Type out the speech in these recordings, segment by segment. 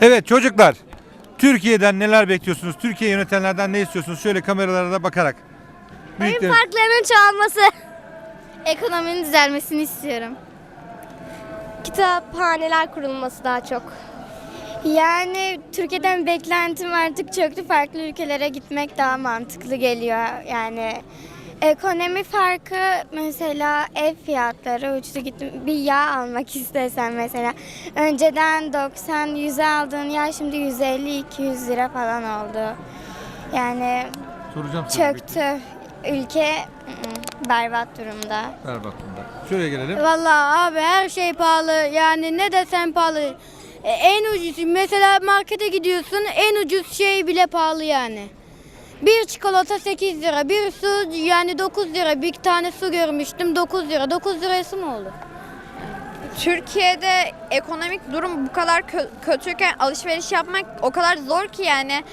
Evet çocuklar. Türkiye'den neler bekliyorsunuz? Türkiye yönetenlerden ne istiyorsunuz? Şöyle kameralara da bakarak. Büyüklerin- Parkların çoğalması. Ekonominin düzelmesini istiyorum. Kitaphaneler kurulması daha çok. Yani Türkiye'den beklentim artık çöktü. Farklı ülkelere gitmek daha mantıklı geliyor. Yani ekonomi farkı mesela ev fiyatları uçtu gitti. Bir yağ almak istesen mesela. Önceden 90 100'e aldığın yağ şimdi 150 200 lira falan oldu. Yani Soracağım sana. çöktü. Ülke ı-ı, berbat durumda. Ver bakımda. Şöyle gelelim. Vallahi abi her şey pahalı. Yani ne desen pahalı. E, En ucuz mesela markete gidiyorsun en ucuz şey bile pahalı yani. Bir çikolata 8 lira, bir su yani 9 lira. Bir tane su görmüştüm 9 lira. 9 lirası mı oldu? Türkiye'de ekonomik durum bu kadar kö- kötüyken alışveriş yapmak o kadar zor ki yani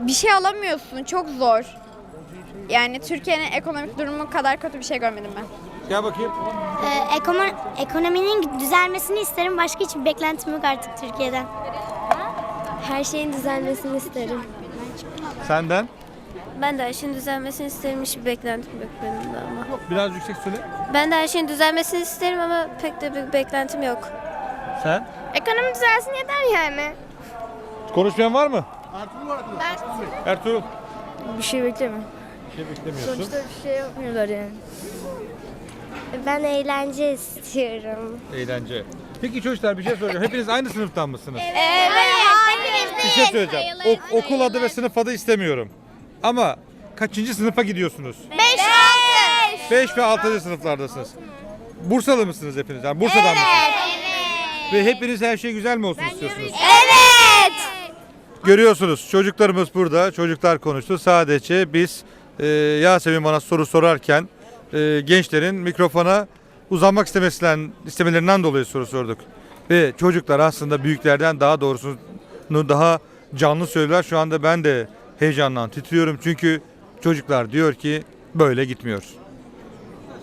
bir şey alamıyorsun çok zor. Yani Türkiye'nin ekonomik durumu kadar kötü bir şey görmedim ben. Gel bakayım. Ee, ekonominin düzelmesini isterim. Başka hiçbir beklentim yok artık Türkiye'den. Her şeyin düzelmesini isterim. Senden. Ben de her şeyin düzelmesini isterim. Hiçbir beklentim yok benim de ama. Biraz yüksek söyle. Ben de her şeyin düzelmesini isterim ama pek de bir beklentim yok. Sen? Ekonomi düzelsin yeter yani. Konuşmayan var mı? Ertuğrul. Bir şey bekleme. Bir şey beklemiyorsun. bir şey yapmıyorlar yani. Ben eğlence istiyorum. Eğlence. Peki çocuklar bir şey soracağım. Hepiniz aynı sınıftan mısınız? Evet. Bir şey söyleyeceğim. Ok- okul adı ve sınıf adı istemiyorum. Ama kaçıncı sınıfa gidiyorsunuz? 5 ve 6. sınıflardasınız. Bursalı mısınız hepiniz? Yani Bursa'dan mısınız? Ve hepiniz her şey güzel mi olsun istiyorsunuz? Evet. Görüyorsunuz çocuklarımız burada. Çocuklar konuştu. Sadece biz e, Yasemin bana soru sorarken e, gençlerin mikrofona uzanmak istemesinden, istemelerinden dolayı soru sorduk. Ve çocuklar aslında büyüklerden daha doğrusunu daha canlı söylüyorlar. Şu anda ben de heyecandan titriyorum. Çünkü çocuklar diyor ki böyle gitmiyor.